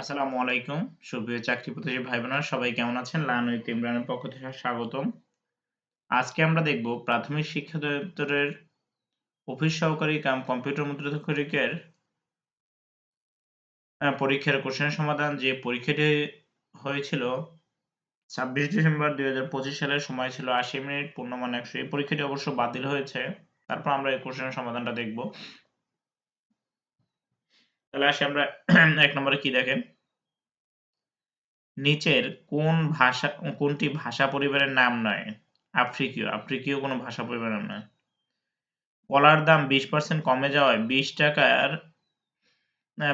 আসসালামু আলাইকুম। সুপ্রিয় চাকরি প্রত্যাশী ভাই বোনেরা সবাই কেমন আছেন? লার্ন উইথ ইমরানের পক্ষ থেকে স্বাগতম। আজকে আমরা দেখব প্রাথমিক শিক্ষা দপ্তরের অফিস সহকারী কাম কম্পিউটার মুদ্রাক্ষরিকের পরীক্ষার কোশ্চেন সমাধান। যে পরীক্ষাটি হয়েছিল ছাব্বিশ ডিসেম্বর দুই হাজার পঁচিশ সালের সময় ছিল আশি মিনিট, পূর্ণমান একশো। এই পরীক্ষাটি অবশ্য বাতিল হয়েছে। তারপর আমরা এই কোশ্চেনের সমাধানটা দেখব। তাহলে আসি আমরা এক নম্বরে কি দেখেন? নিচের কোন ভাষা, কোনটি ভাষা পরিবারের নাম নয়? আফ্রিকীয়। আফ্রিকীয় কোনো ভাষা পরিবারের নাম নয়। কলার দাম বিশ পার্সেন্ট কমে যাওয়ায় বিশ টাকার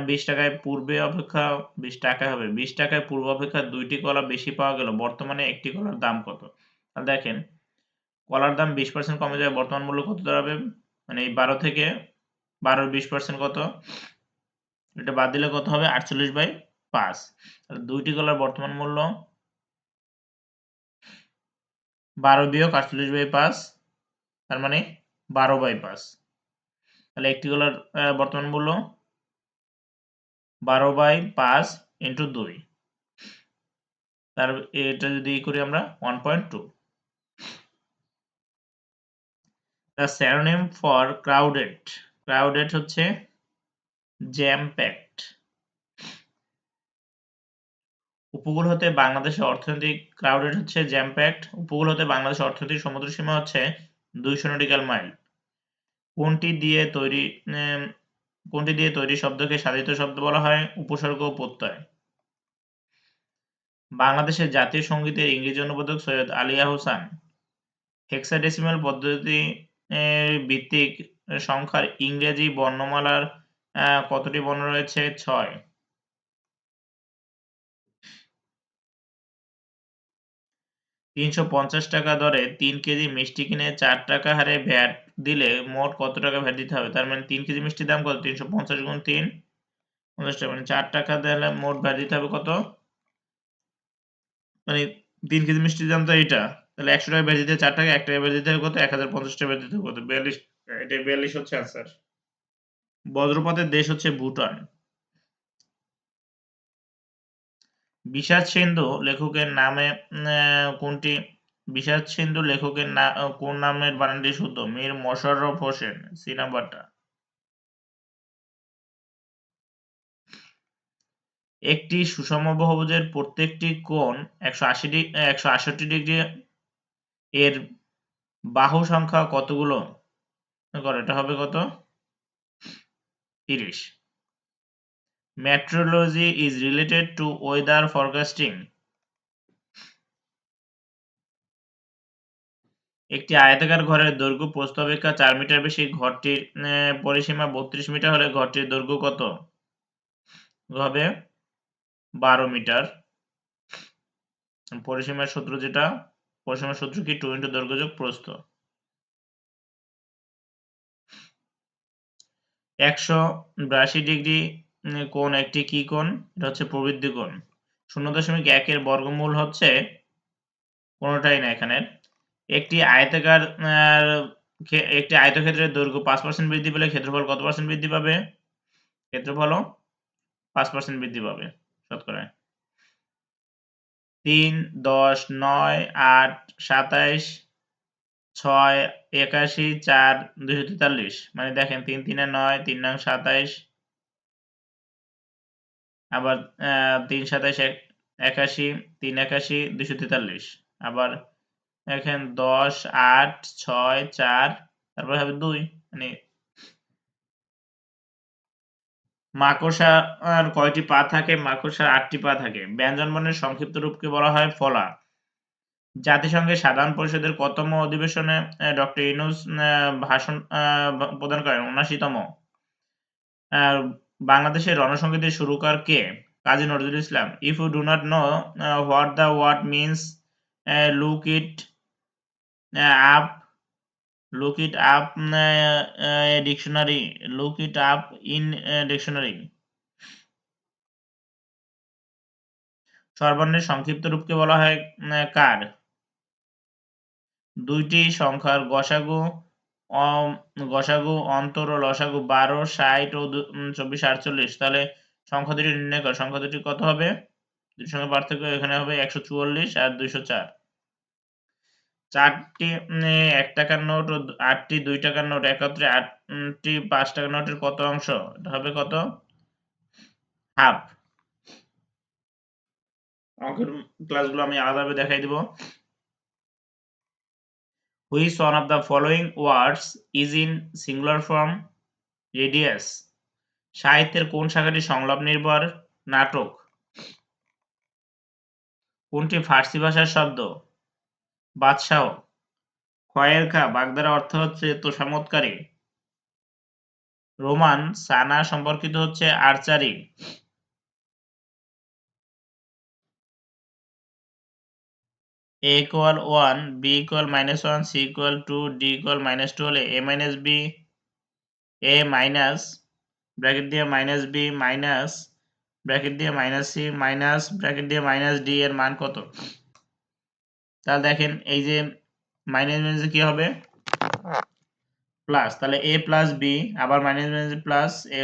বিশ টাকায় পূর্বে অপেক্ষা, বিশ টাকা হবে। বিশ টাকায় পূর্ব অপেক্ষা দুইটি কলা বেশি পাওয়া গেল। বর্তমানে একটি কলার দাম কত? তাহলে দেখেন, কলার দাম বিশ পার্সেন্ট কমে যায় বর্তমান মূল্য কত দাঁড়াবে? মানে এই বারো থেকে বারোর বিশ পার্সেন্ট কত? এটা বাদ দিলে কত হবে? আটচল্লিশ বাই পাঁচ। দুইটি কলার বর্তমান মূল্য বারো বিয়োগ আটচল্লিশ বাই পাঁচ, তার মানে বারো বাই পাঁচ। তাহলে একটি কলার বর্তমান মূল্য বারো বাই পাঁচ ইন্টু দুই। তার, এটা যদি করি আমরা one point two the synonym for crowded crowded হচ্ছে জ্যাম প্যাকড উপকূল হতে বাংলাদেশের অর্থনৈতিক ক্রাউডেড হচ্ছে জ্যাম প্যাকড উপকূল হতে বাংলাদেশের অর্থনৈতিক সমুদ্র সীমা হচ্ছে দুইশো নটিক্যাল মাইল। কোনটি দিয়ে তৈরি কোনটি দিয়ে তৈরি শব্দকে সাধিত শব্দ বলা হয়? উপসর্গ ও প্রত্যয়। বাংলাদেশের জাতীয় সঙ্গীতের ইংরেজি অনুবাদক সৈয়দ আলিয়া হোসেন হেক্সাডেসিমাল পদ্ধতি ভিত্তিক সংখ্যার ইংরেজি বর্ণমালার কতটি বর্ণ রয়েছে? ছয়। তিনশো পঞ্চাশ টাকা দরে তিন কেজি মিষ্টি কিনে চার টাকা হারে ভ্যাট দিলে মোট কত টাকা ভ্যাট দিতে হবে? তার মানে তিন কেজি মিষ্টির দাম কত? তিনশো পঞ্চাশ গুণ তিন, পঞ্চাশ টাকা মানে চার টাকা দিলে মোট ভ্যাট দিতে হবে কত? মানে তিন কেজি মিষ্টির দাম তো এইটা। তাহলে একশো টাকা ভ্যাট দিতে চার টাকা, এক টাকা ভ্যাট দিতে হবে কত? এক হাজার পঞ্চাশ টাকা ভ্যাট দিতে হবে কত? বিয়াল্লিশ, এটা বিয়াল্লিশ হচ্ছে আনসার বজ্রপাতের দেশ হচ্ছে ভুটান। বিষাদ সিন্ধু লেখকের নামে কোনটি? বিষাদ সিন্ধু লেখকের না কোন নামের বানানটি শুদ্ধ? মীর মোশাররফ হোসেন, সি একটি সুষম বহুভুজের প্রত্যেকটি কোণ একশো আশি একশো আষট্টি ডিগ্রি এর বাহু সংখ্যা কতগুলো? এটা হবে কত? তিরিশ। Meteorology is related to weather forecasting. একটি আয়তাকার ঘরের দৈর্ঘ্য প্রস্থ অপেক্ষা চার মিটার বেশি, ঘরটির পরিসীমা বত্রিশ মিটার হলে ঘরটির দৈর্ঘ্য কত? হবে বারো মিটার। পরিসীমার সূত্র যেটা? পরিসীমার সূত্র কি টু ইন্টু দৈর্ঘ্য যোগ প্রস্থ? একশো বিরাশি ডিগ্রি কোণ একটি কি কোণ? এটা হচ্ছে প্রবৃদ্ধি কোণ। শূন্য দশমিক একের বর্গমূল হচ্ছে কোনোটাই না এখানে একটি আয়তাকার একটি আয়তক্ষেত্রের দৈর্ঘ্য পাঁচ পার্সেন্ট বৃদ্ধি পেলে ক্ষেত্রফল কত পার্সেন্ট বৃদ্ধি পাবে? ক্ষেত্রফল পাঁচ পার্সেন্ট বৃদ্ধি পাবে শতকরায়। তিন, দশ, নয়, আট, সাতাইশ ছয়, একাশি, চার দুশো তেতাল্লিশ। মানে দেখেন, তিন, তিনে নয়, তিন নং সাতাইশ। আবার তিন সাতাশ একাশি, তিন, একাশি দুশো তেতাল্লিশ। আবার এখানে দশ, আট, ছয়, চার, তারপরে হবে দুই। মানে মাকড়সা আর কয়টি পা থাকে? মাকড়সার আটটি পা থাকে। ব্যঞ্জন বর্ণের সংক্ষিপ্ত রূপকে বলা হয় ফলা। জাতিসংঘের সাধারণ পরিষদের কতম অধিবেশনে ডক্টর ইনুস ভাষণ প্রদান করেন? উনাশিতম বাংলাদেশের রণসঙ্গীতের সুরকার কে? Kazi Nazrul Islam. If you do not know what the word means look it up look it up dictionary look it up in uh, সর্বর্ণের সংক্ষিপ্ত রূপকে বলা হয় কার? দুইটি সংখ্যার গসাগু গসাগু, অন্তর ও লসাগু বারো, ষাট ও চব্বিশ, আটচল্লিশ। তাহলে সংখ্যা দুটি নির্ণয় কর। সংখ্যা দুটি কত হবে? দুটির সঙ্গে পার্থক্য এখানে হবে একশো চুয়াল্লিশ আর দুইশো চার। চারটি এক টাকার নোট ও আটটি দুই টাকার নোট একত্রে আটটি পাঁচ টাকার নোটের কত অংশ? হবে কত? হাফ। অঙ্কের ক্লাসগুলো আমি আলাদাভাবে দেখাই দিব। Which one of the following words is in singular form radius সাহিত্যের কোন শাখাটি সংলাপ নির্ভর? নাটক. কোনটি ফার্সি ভাষার শব্দ? বাদশাহ. খয়ের খা বাগদার অর্থ হচ্ছে তোষামতকারী রোমান সানা সম্পর্কিত হচ্ছে archery. A equal 1 b equal minus 1 c equal 2 d equal minus 2 হলে a minus b, a minus bracket দিয়ে মাইনাস বি মাইনাস ব্র্যাকেট দিয়ে মাইনাস সি মাইনাস ব্র্যাকেট দিয়ে মাইনাস ডি এর মান কত? তাহলে দেখেন এই যে মাইনাস মাইনাসে কি হবে? প্লাস তাহলে এ প্লাস বি আবার minus minus plus a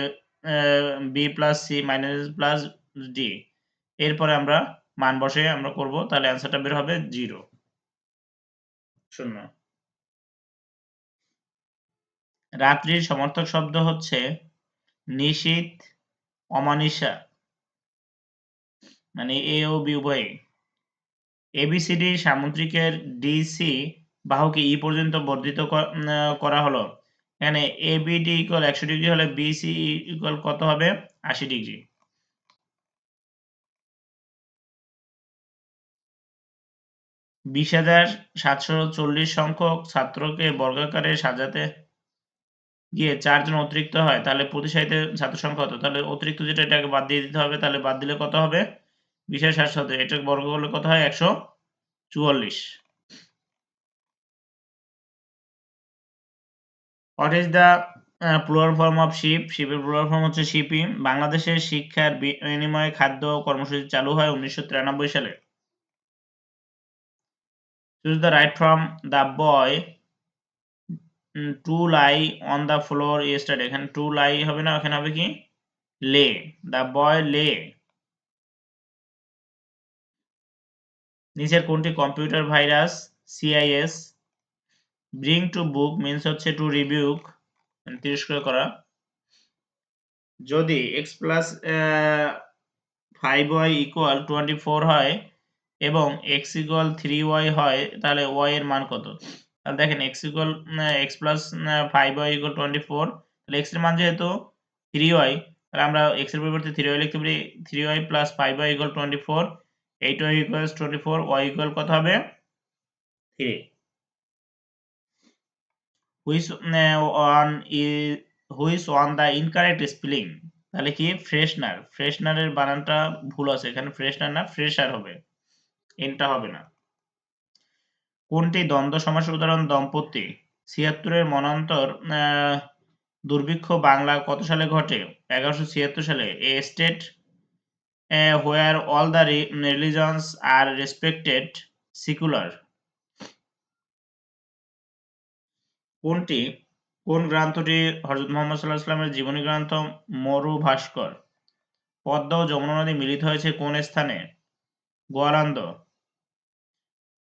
b plus c minus plus d এরপরে আমরা মান বসে আমরা করব, তাহলে অ্যান্সারটা বের হবে জিরো শূন্য। রাত্রির সমর্থক শব্দ হচ্ছে নিশীত অমানিসা মানে এ ও বি উভয় এবিসিডি সামুদ্রিকের ডিসি বাহুকে ই পর্যন্ত বর্ধিত করা হলো। এখানে এ বিডি ইকুয়াল একশো ডিগ্রি হলে বিসি ইকুয়াল কত হবে? আশি ডিগ্রি বিশ হাজার সাতশো চল্লিশ সংখ্যক ছাত্রকে বর্গাকারে সাজাতে গিয়ে চারজন অতিরিক্ত হয়, তাহলে প্রতি সারিতে ছাত্র সংখ্যা কত? তাহলে অতিরিক্ত যেটা, এটাকে বাদ দিয়ে দিতে হবে, তাহলে বাদ দিলে কত হবে? বিশ হাজার সাতশো এটাকে বর্গ করলে কত হয়? একশো চুয়াল্লিশ। What is the plural form of ship শিপের plural form হচ্ছে শিপি। বাংলাদেশের শিক্ষার বিনিময়ে খাদ্য কর্মসূচি চালু হয় উনিশশো তিরানব্বই সালে। Choose the right from the boy. To lie on the floor yesterday. এখানে টু লাই হবে না, এখানে হবে কি? লে দ্য বয় লে নিচের কোনটি? Computer virus CIS bring to book means হচ্ছে টু রিভিউক তিরস্কার করা। যদি x plus five y equal twenty four হয় এবং এক্স ইকুয়াল থ্রি ওয়াই হয়, তাহলে ওয়াই এর মান কত? তাহলে দেখেন x equal x plus five y equal twenty four তাহলে এক্সের মান যেহেতু থ্রি ওয়াই তাহলে আমরা এক্সের পরিবর্তে থ্রি ওয়াই লিখতে পারি three y plus five y equal twenty four eight y equal twenty four y equal কত হবে? Three which one is which one the incorrect spelling তাহলে কি? ফ্রেশনার ফ্রেশনারের বানানটা ভুল আছে, এখানে ফ্রেশনার না ফ্রেশার হবে। এনটা হবে না। কোনটি দ্বন্দ্ব সমাসের উদাহরণ দম্পতি? ছিয়াত্তরের মনান্তর দুর্ভিক্ষ বাংলা কত সালে ঘটে? এগারোশো ছিয়াত্তর সালে। A state where all the religions are respected secular. কোনটি? কোন গ্রন্থটি হজরত মোহাম্মদ সাল্লাহ সাল্লামের জীবনী গ্রন্থ মরু ভাস্কর পদ্মা ও যমুনা নদী মিলিত হয়েছে কোন স্থানে? গোয়ালান্দ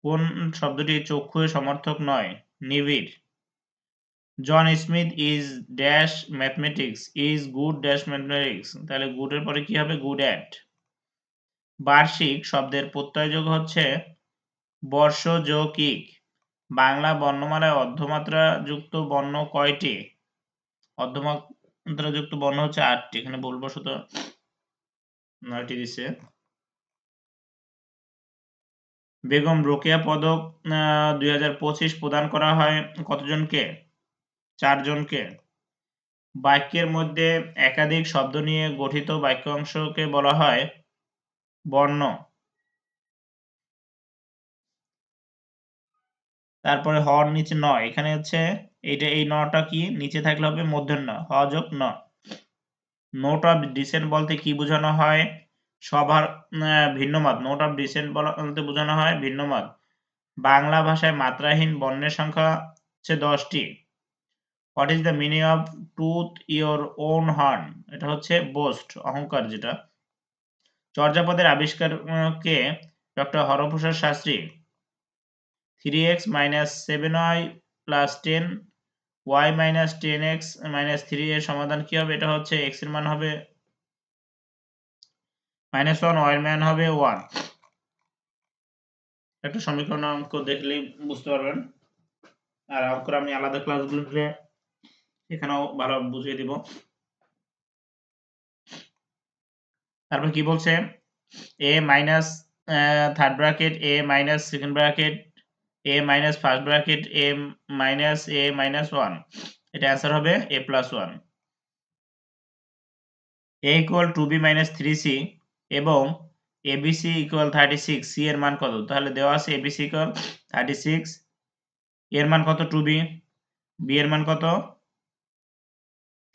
কোন শব্দটি চক্ষুর সমর্থক নয়? নিবিড়। John Smith is dash mathematics is good dash mathematics তাহলে গুডের পরে কি হবে? গুড অ্যাট বার্ষিক শব্দের প্রত্যয়যোগ হচ্ছে বর্ষযোগিক। বাংলা বর্ণমালায় অর্ধমাত্রা যুক্ত বর্ণ কয়টি? অর্ধমাত্রা যুক্ত বর্ণ হচ্ছে আটটি। এখানে ভুলবশত নয়টি দিছে। বেগম রোকেয়া পদক দুই হাজার পঁচিশ প্রদান করা হয় কতজনকে? চারজনকে। বাক্যের মধ্যে একাধিক শব্দ নিয়ে গঠিত বাক্যাংশকে বলা হয় বর্ণ। তারপরে হর নিচে ন। এখানে হচ্ছে এইটা, এই নটা কি? নিচে থাকলে হবে মধ্যাহ্ন। হ যোগ ন। নোট অফ ডিসেন্ট বলতে কি বোঝানো হয়? সবার ভিন্নমত। নোট অফ ডিসেন্ট বলতে বোঝানো হয় ভিন্নমত। বাংলা ভাষায় মাত্রাহীন বর্ণের সংখ্যা হচ্ছে দশটি। What is the meaning of toot your own horn এটা হচ্ছে বোস্ট অহংকার যেটা। চর্যাপদের আবিষ্কারকে doctor Haraprasad Shastri three x minus seven y plus ten y minus ten x minus three এর সমাধান কি হবে? এটা হচ্ছে এক্সের মান হবে মাইনাস ওয়ানের মান হবে ওয়ান একটা সমীকরণ অঙ্ক দেখলেই বুঝতে পারবেন। আর অঙ্কর আমি আলাদা ক্লাসগুলোতে এখানেও ভালো বুঝিয়ে দিব। তারপর কি বলছে? A minus third bracket a minus second bracket a minus first bracket a minus a minus one এটা অ্যান্সার হবে a plus one a equal to b minus three c এবং abc equal thirty six c এর মান কত? তাহলে দেওয়া আছে ABC equal thirty six এর মান কত? টু বি বি এর মান কত?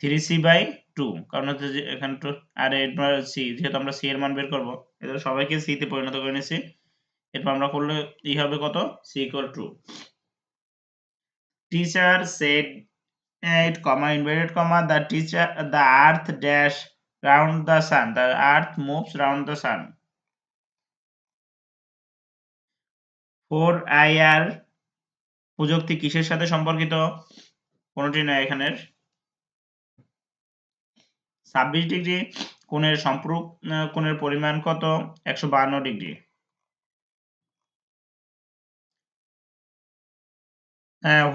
থ্রি সি বাই টু কারণ হচ্ছে যে এখানে আর এরপর সি যেহেতু আমরা সি এর মান বের করব এদের সবাইকে সি তে পরিণত করে নিয়েছি। এরপর আমরা করলে ই হবে কত? C equal to teacher said it comma inverted comma, the teacher, the earth dash round the sun. The earth moves round the sun. Four I R প্রযুক্তি কিসের সাথে সম্পর্কিত? কোনটি নয় এখানের? ছাব্বিশ ডিগ্রি কোণের সম্পূরক কোণের পরিমাণ কত? একশো বাহান্ন degree.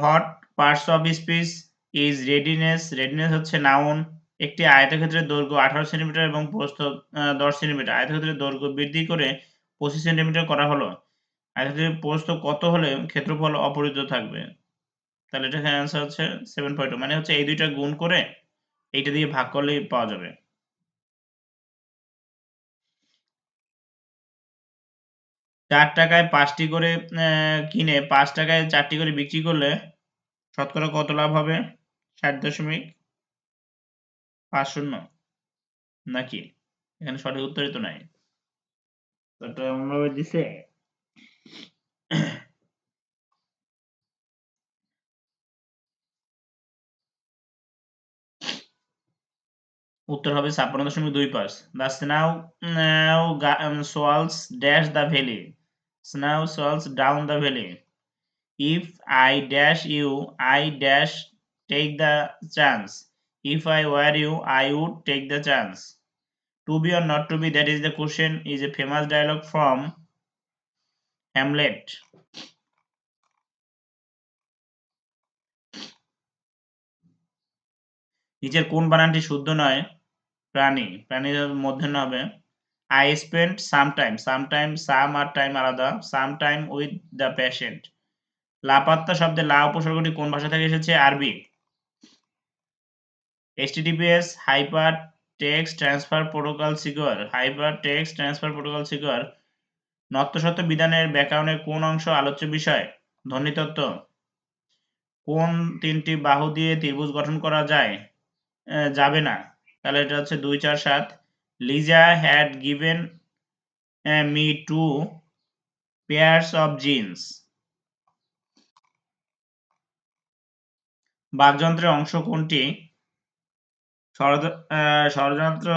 What parts of speech is readiness readiness হচ্ছে নাউন একটি আয়তক্ষেত্রের দৈর্ঘ্য আঠারো সেন্টিমিটার এবং প্রস্থ দশ সেন্টিমিটার। আয়তক্ষেত্রের দৈর্ঘ্য বৃদ্ধি করে পঁচিশ সেন্টিমিটার করা হলো। আয়তক্ষেত্রের প্রস্থ কত হলে ক্ষেত্রফল অপরিত থাকবে? তাহলে এটা অ্যান্সার হচ্ছে সেভেন পয়েন্ট মানে হচ্ছে এই দুইটা গুণ করে এইটা দিয়ে ভাগ করলেই পাওয়া যাবে। চার টাকায় পাঁচটি করে কিনে পাঁচ টাকায় চারটি করে বিক্রি করলে শতকরা কত লাভ হবে? ষাট দশমিক পাঁচ শূন্য নাকি? এখানে সঠিক উত্তরই তো নাই। এমনভাবে দিছে উত্তর হবে ছাপ্পান্ন দশমিক দুই পাঁচ। The snow swallows dash the valley. Snow swallows down the valley. if I dash you I dash take the chance if I were you, I would take the chance. To be or not to be, that is the question, is a famous dialogue from Hamlet. নিচের কোন বানানটি শুদ্ধ নয় প্রাণী প্রাণীর মধ্যে হবে I spend some time some time some R time আলাদা some time with the patient লাপাত্তা শব্দে লা উপসর্গটি কোন ভাষা থেকে এসেছে আরবি HTTPS hyper text transfer protocol secure hyper text transfer protocol secure নত্যসত্ত্ব বিধানের ব্যাকরণের কোন অংশ আলোচ্য বিষয়? ধ্বনিতত্ত্ব। কোন তিনটি বাহু দিয়ে ত্রিভুজ গঠন করা যায়? যাবে না। তাহলে এটা হচ্ছে দুই, চার, সাত। Liza had given me two pairs of jeans বাকযন্ত্রের অংশ কোনটি? ষড়যন্ত্র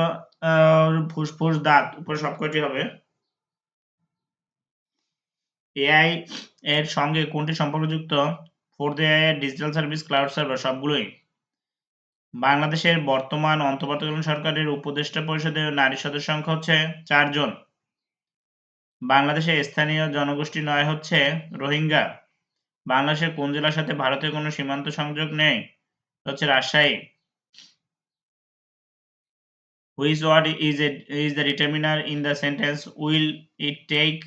ফুসফুস, দাঁত উপরে সবকটি হবে? এআই এর সঙ্গে কোনটি সম্পর্কযুক্ত? Fourth AI digital service, cloud server, সবগুলোই। বাংলাদেশের বর্তমান অন্তর্বর্তীকালীন সরকারের উপদেষ্টা পরিষদে নারী সদস্য সংখ্যা হচ্ছে চারজন। বাংলাদেশের স্থানীয় জনগোষ্ঠী নয় হচ্ছে রোহিঙ্গা। বাংলাদেশের কোন জেলার সাথে ভারতের কোনো সীমান্ত সংযোগ নেই? হচ্ছে Rajshahi. Which word is it is the determiner in the sentence? Will it take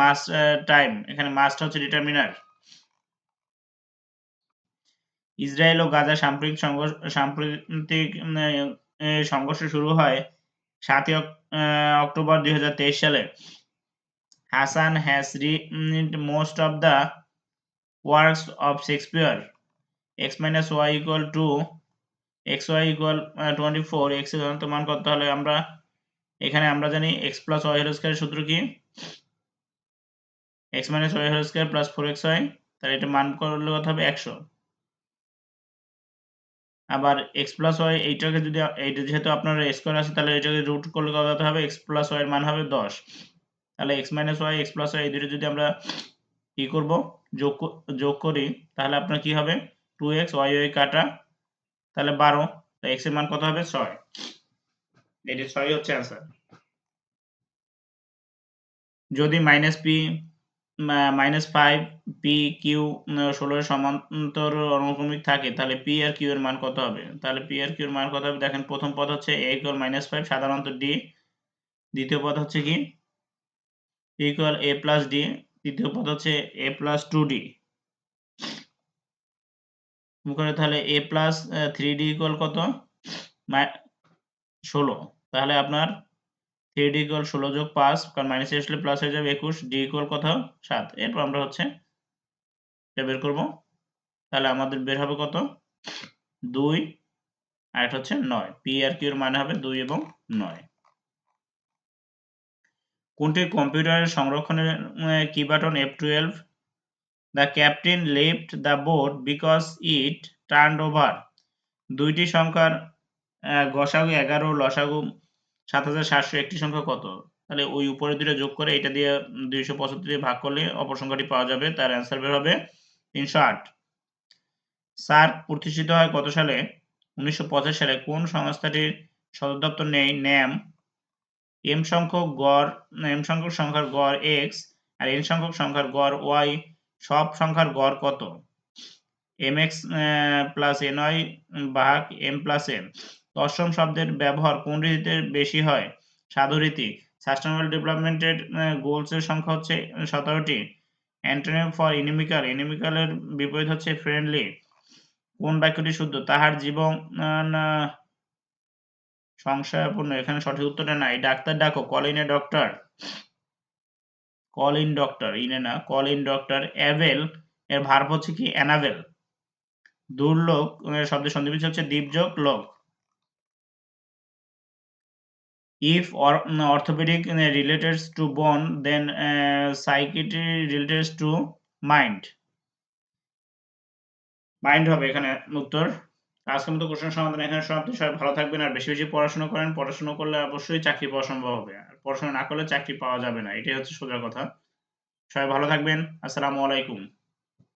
must uh, time? এখানে must হচ্ছে determiner. ইসরায়েল ও গাজা সাম্প্রতিক সাম্প্রতিক সংঘর্ষ শুরু হয় সাতই অক্টোবর দুই হাজার তেইশ সালে। Hasan has read most of the works of Shakespeare x minus y equal two x y equal twenty four এক্সের মান কত? হলে আমরা এখানে আমরা জানি x plus y whole square সূত্র কি? X minus y whole square plus four x y তাহলে এটা মান করলে কত হবে? একশো। আবার এক্স প্লাস ওয়াই এইটাকে যদি এইটা যেহেতু আপনার স্কোয়ার আছে, তাহলে এটাকে রুট করলে কত হবে? এক্স প্লাস ওয়াই এর মান হবে দশ। তাহলে x minus y x plus y এই দুটো যদি আমরা কি করব? যোগ যোগ করি, তাহলে আপনার কি হবে? টু এক্স ওয়াই ওয়াই কাটা তাহলে বারো এক্সের মান কত হবে? ছয়। এটি ছয় হচ্ছে অ্যান্সার যদি minus p minus five p q ষোলোর সমান্তর অনুক্রমিক থাকে, তাহলে পি আর কিউ এর মান কত হবে? তাহলে পি আর কিউ এর মান কত হবে? দেখেন, প্রথম পদ হচ্ছে এ ইকুয়াল মাইনাস ফাইভ সাধারণত ডি দ্বিতীয় পদ হচ্ছে কি? ইকুয়াল এ প্লাস ডি তৃতীয় পদ হচ্ছে এ প্লাস টু ডি করে তাহলে a plus three d equal কত? ষোলো। তাহলে আপনার থ্রি ডি ইকুয়াল ষোলো যোগ পাঁচ, কারণ মাইনাস আসলে প্লাস হয়ে যাবে একুশ ডি ইকুয়াল কত? সাত। এরপর আমরা হচ্ছে এটা বের করব। তাহলে আমাদের বের হবে কত? দুই। আর এটা হচ্ছে নয়। পি আর কিউ এর মানে হবে দুই এবং নয়। কোনটি কম্পিউটারের সংরক্ষণের কি button F twelve the captain left the board because it turn over দুইটি সংখ্যার গসাগু এগারো, লসাগু সাত হাজার সাতশো একটি সংখ্যা কত? তাহলে ওই উপরে দুটো যোগ করে এটা দিয়ে দুইশো পঁচাত্তর দিয়ে ভাগ করলে অপর সংখ্যাটি পাওয়া যাবে, তার অ্যান্সার বের হবে তিনশো আট। সার্ক প্রতিষ্ঠিত হয় কত সালে? উনিশশো সালে। কোন সংস্থাটির সদর দপ্তর নেই? ন্যাম। এম সংখ্যক গড়, এম সংখ্যক সংখ্যার গড় এক্স আর এন সংখ্যক সংখ্যার গড় ওয়াই সব সংখ্যার গড় কত? M x plus n y ভাগ এম প্লাস এন দশম শব্দের ব্যবহার কোন রীতিতে বেশি হয়? সাধু রীতি। সাস্টেনেবল ডেভেলপমেন্টের গোলস এর সংখ্যা হচ্ছে সতেরোটি। অ্যান্টোনিম ফর ইনিমিক্যাল ইনিমিক্যালের বিপরীত হচ্ছে ফ্রেন্ডলি কোন বাক্যটি শুদ্ধ? তাহার জীবন সংশয়পূর্ণ। এখানে সঠিক উত্তরটা নাই। ডাক্তার ডাকো। Call in a doctor call in doctor ইনে না কল ইন ডক্টর অ্যাভেল এর ভার্ব হচ্ছে কি? অ্যানাভেল। দুর্লোক শব্দের সন্ধিবিচ্ছ হচ্ছে দ্বীপযোগ লোক if or orthopedic relates to bone then uh, psychiatry relates mind mind হবে এখানে উত্তর। আজকের মতো কোশ্চেন সমাধান এখানে সমাপ্তি। সবাই ভালো থাকবেন আর বেশি বেশি পড়াশোনা করেন। পড়াশোনা করলে অবশ্যই চাকরি পাওয়া সম্ভব হবে। আর পড়াশোনা না করলে চাকরি পাওয়া যাবে না। এটাই হচ্ছে সোজা কথা। সবাই ভালো থাকবেন। আসসালামু আলাইকুম।